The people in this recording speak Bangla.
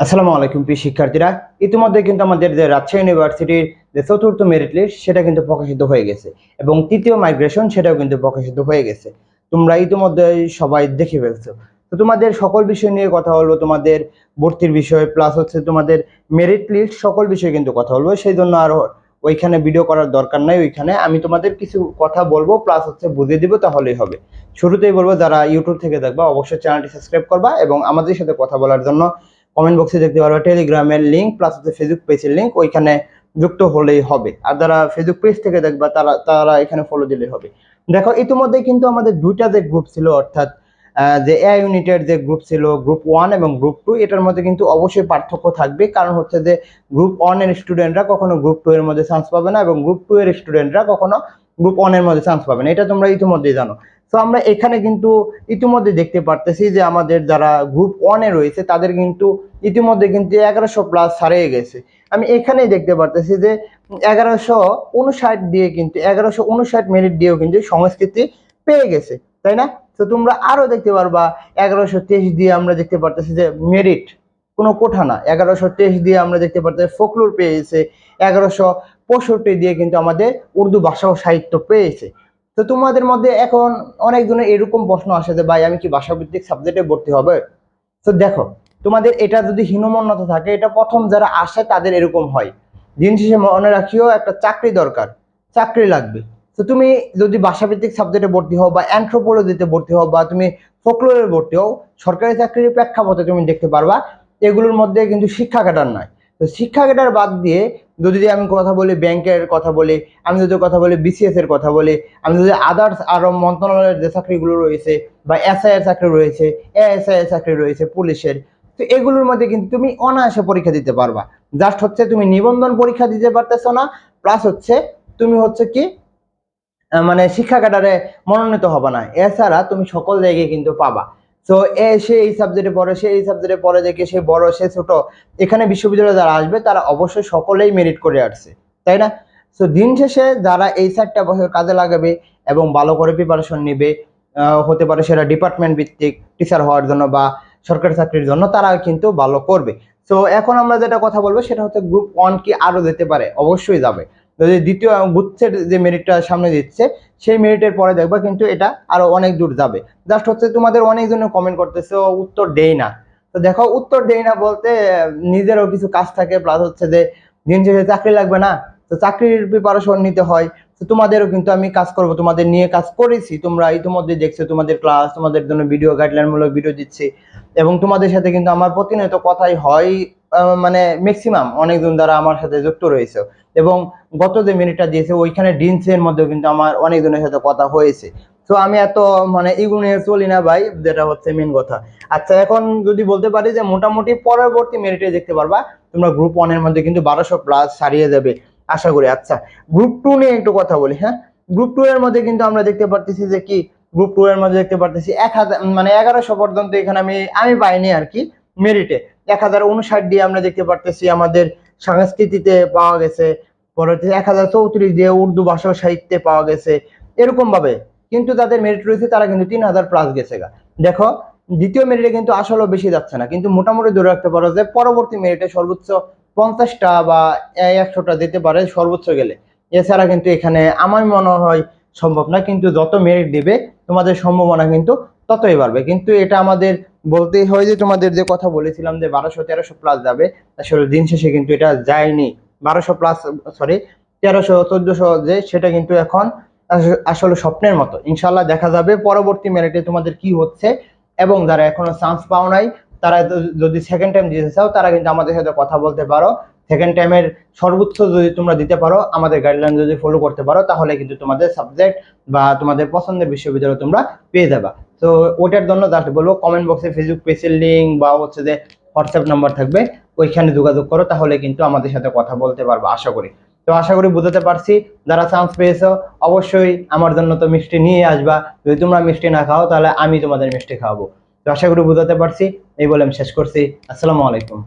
আসসালামু আলাইকুম, প্রিয় শিক্ষার্থীরা। ইতিমধ্যে কিন্তু আমাদের যে রাজশাহী ইউনিভার্সিটির যে চতুর্থ মেরিট লিস্ট সেটা কিন্তু প্রকাশিত হয়ে গেছে এবং তৃতীয় মাইগ্রেশন সেটাও কিন্তু প্রকাশিত হয়ে গেছে। তোমরা ইতিমধ্যে সবাই দেখে ফেলছো। তো তোমাদের সকল বিষয় নিয়ে কথা হলো তোমাদের ভর্তির বিষয় প্লাস হচ্ছে তোমাদের মেরিট লিস্ট সকল বিষয়ে কিন্তু কথা বলব। সেই জন্য আর ওইখানে ভিডিও করার দরকার নাই, ওইখানে আমি তোমাদের কিছু কথা বলব প্লাস হচ্ছে বুঝিয়ে দিব, তাহলেই হবে। শুরুতেই বলব, যারা ইউটিউব থেকে দেখবা, অবশ্যই চ্যানেলটি সাবস্ক্রাইব করবা এবং আমাদের সাথে কথা বলার জন্য কমেন্ট বক্সে দেখতে পারবে টেলিগ্রামের লিঙ্ক প্লাস হচ্ছে ফেসবুক পেজের লিঙ্ক ওইখানে যুক্ত হলেই হবে। আর যারা ফেসবুক পেজ থেকে দেখবা, তারা তারা এখানে ফলো দিলেই হবে। দেখো, ইতিমধ্যে কিন্তু আমাদের দুইটা যে গ্রুপ ছিল, অর্থাৎ যে এ ইউনিটের যে গ্রুপ ছিল গ্রুপ ওয়ান এবং গ্রুপ টু এটার মধ্যে কিন্তু অবশ্যই পার্থক্য থাকবে। কারণ হচ্ছে যে গ্রুপ ওয়ানের স্টুডেন্টরা কখনো গ্রুপ টু এর মধ্যে চান্স পাবে না এবং গ্রুপ টু এর স্টুডেন্টরা কখনো গ্রুপ ওয়ানের মধ্যে চান্স পাবে না। এটা তোমরা ইতিমধ্যেই জানো। তো আমরা এখানে কিন্তু ইতিমধ্যে দেখতে পারতেছি যে আমাদের যারা গ্রুপ ওয়ানে রয়েছে, তাদের কিন্তু ইতিমধ্যে কিন্তু এগারোশো প্লাস হারিয়ে গেছে। আমি এখানেই দেখতে পারতেছি যে এগারোশো উনষাট দিয়ে কিন্তু, এগারোশো উনষাট মিনিট দিয়েও কিন্তু সংস্কৃতি পেয়ে গেছে, তাই না? তো তোমরা আরও দেখতে পারবা, এগারোশো তেইশ দিয়ে আমরা দেখতে পারতেছি যে মেরিট কোনো কোঠা না। এগারোশো তেইশ দিয়ে আমরা দেখতে পারতেছি ফকলুর পেয়েছে, এগারোশো পঁয়ষট্টি দিয়ে কিন্তু আমাদের উর্দু ভাষা ও সাহিত্য পেয়েছে। তো তোমাদের মধ্যে এখন অনেকজনের এরকম প্রশ্ন আসে যে, ভাই, আমি কি ভাষাভিত্তিক সাবজেক্টে ভর্তি হবে? তো দেখো, তোমাদের এটা যদি হীনমন্যতা থাকে, এটা প্রথম যারা আসে তাদের এরকম হয়। দিন শেষে মনে রাখিও, একটা চাকরি দরকার, চাকরি লাগবে। তো তুমি যদি ভাষাভিত্তিক সাবজেক্টে ভর্তি হও বা অ্যান্থ্রোপোলজিতে ভর্তি হও বা তুমি ফোকলোরে ভর্তি হও, সরকারি চাকরির প্রেক্ষাপটে তুমি দেখতে পারবা, এগুলোর মধ্যে কিন্তু শিক্ষা ক্যাডার নয়। তো শিক্ষা বাদ দিয়ে যদি আমি কথা বলি ব্যাংকের কথা বলি, আমি যদি কথা বলি বিসিএস এর কথা বলি, আমি যদি আদার্স আরও মন্ত্রণালয়ের যে চাকরিগুলো রয়েছে বা এসআই এর চাকরি রয়েছে এএসআই এর চাকরি রয়েছে, পুলিশের, তো এগুলোর মধ্যে কিন্তু তুমি অনায়াসে পরীক্ষা দিতে পারবা। জাস্ট হচ্ছে তুমি নিবন্ধন পরীক্ষা দিতে পারতেছো না প্লাস হচ্ছে তুমি হচ্ছে কি মানে শিক্ষা ক্যাডারে মনোনীত হবে না। এছাড়া তুমি সকল জায়গায় কিন্তু পাবা। তো এ সে এই সাবজেক্টে পড়ে, সে এই সাবজেক্টে পড়ে, দেখে সে বড়, সে ছোট। এখানে বিশ্ববিদ্যালয়ে যারা আসবে, তারা অবশ্যই সকলেই মেরিট করে আসছে, তাই না? তো দিন শেষে যারা এই চারটা বছর কাজে লাগাবে এবং ভালো করে প্রিপারেশন নেবে হতে পারে সেটা ডিপার্টমেন্ট ভিত্তিক টিচার হওয়ার জন্য বা সরকারি চাকরির জন্য তারা কিন্তু ভালো করবে। তো এখন আমরা যেটা কথা বলব, সেটা হচ্ছে গ্রুপ ওয়ান কি আরও যেতে পারে, অবশ্যই যাবে। যদি দ্বিতীয় গুচ্ছের যে মেরিটটা সামনে দিচ্ছে, সেই মেরিটের পরে দেখবা কিন্তু এটা আরও অনেক দূর যাবে। জাস্ট হচ্ছে তোমাদের অনেকজনের কমেন্ট করতেছে উত্তর দেই না। তো দেখো, উত্তর দেই না বলতে নিজেরও কিছু কাজ থাকে প্লাস হচ্ছে যে দিন শেষে চাকরি লাগবে না, তো চাকরির প্রিপারেশন নিতে হয়। তো তোমাদেরও কিন্তু আমি কাজ করব, তোমাদের নিয়ে কাজ করেছি, তোমরা ইতিমধ্যে দেখছ তোমাদের ক্লাস তোমাদের জন্য ভিডিও গাইডলাইন মূলক ভিডিও দিচ্ছি। এবং তোমাদের সাথে কিন্তু আমার প্রতিনিয়ত কথাই হয় মানে ম্যাক্সিমাম অনেকজন দ্বারা আমার সাথে যুক্ত রয়েছে। এবং গত যে মিনিটটা দিয়েছে, ওইখানে ডিনসের মধ্যেও কিন্তু আমার অনেকজনের সাথে কথা হয়েছে। তো আমি এত মানে এগুলো চলি না ভাই, যেটা হচ্ছে মেন কথা। আচ্ছা এখন যদি বলতে পারি যে মোটামুটি পরবর্তী মেরিটে দেখতে পারবা, তোমরা গ্রুপ ওয়ানের মধ্যে কিন্তু বারোশো প্লাস সারিয়ে যাবে, আশা করি। আচ্ছা গ্রুপ টু নিয়ে একটু কথা বলি হ্যাঁ? গ্রুপ টু এর মধ্যে কিন্তু আমরা দেখতে পারতেছি যে কি গ্রুপ টু এর মধ্যে দেখতে পারতেছি এক হাজার মানে এগারোশো পর্যন্ত এখানে আমি আমি পাইনি আর কি মেরিটে এক হাজার উনষাট দিয়ে আমরা দেখতে পারতেছি আমাদের সংস্কৃতিতে পাওয়া গেছে। পরে হচ্ছে এক হাজার চৌত্রিশ দিয়ে উর্দু ভাষা সাহিত্যে পাওয়া গেছে। এরকম ভাবে কিন্তু যাদের মেরিট রয়েছে, তারা কিন্তু তিন হাজার প্লাস গেছে গা। দেখো, দ্বিতীয় মেরিটে কিন্তু আসলেও বেশি যাচ্ছে না। কিন্তু মোটামুটি ধরে রাখতে পারো যে পরবর্তী মেরিটে সর্বোচ্চ পঞ্চাশটা বা একশোটা দিতে পারে সর্বোচ্চ গেলে। এছাড়া কিন্তু এখানে আমার মনে হয় সম্ভব না। কিন্তু যত মেরিট দিবে তোমাদের সম্ভাবনা কিন্তু ততই বাড়বে। কিন্তু এটা আমাদের বলতেই হয় যে, তোমাদের যে কথা বলেছিলাম যে, বারোশো, তেরোশো প্লাস যাবে, আসলে দিন শেষে কিন্তু এটা যায়নি। বারোশো প্লাস সরি তেরোশো, চোদ্দশো যে, সেটা কিন্তু এখন আস- আসলে স্বপ্নের মতো। ইনশাল্লাহ দেখা যাবে পরবর্তী মেরিটে তোমাদের কি হচ্ছে, এবং যারা এখনও চান্স পাও নাই, তারা যদি সেকেন্ড টাইম দিতে চাও, তারা কিন্তু আমাদের সাথে কথা বলতে পারো। সেকেন্ড টাইমের সর্বোচ্চ যদি তোমরা দিতে পারো, আমাদের গাইডলাইন যদি ফলো করতে পারো, তাহলে কিন্তু তোমাদের সাবজেক্ট বা তোমাদের পছন্দের বিশ্ববিদ্যালয় তোমরা পেয়ে যাবা। তো ওটার জন্য জাস্ট বলব কমেন্ট বক্সে ফেসবুক পেজের লিঙ্ক বা হচ্ছে যে হোয়াটসঅ্যাপ নাম্বার থাকবে, ওইখানে যোগাযোগ করো, তাহলে কিন্তু আমাদের সাথে কথা বলতে পারব, আশা করি। তো আশা করি বুঝতে পারছি, যারা চান্স পেয়েছ, অবশ্যই আমার জন্য তো মিষ্টি নিয়ে আসবা। যদি তোমরা মিষ্টি না খাও, তাহলে আমি তোমাদের মিষ্টি খাওয়াবো। তো আশা করি বুঝাতে পারছি, এই বলে আমি শেষ করছি। আসসালামু আলাইকুম।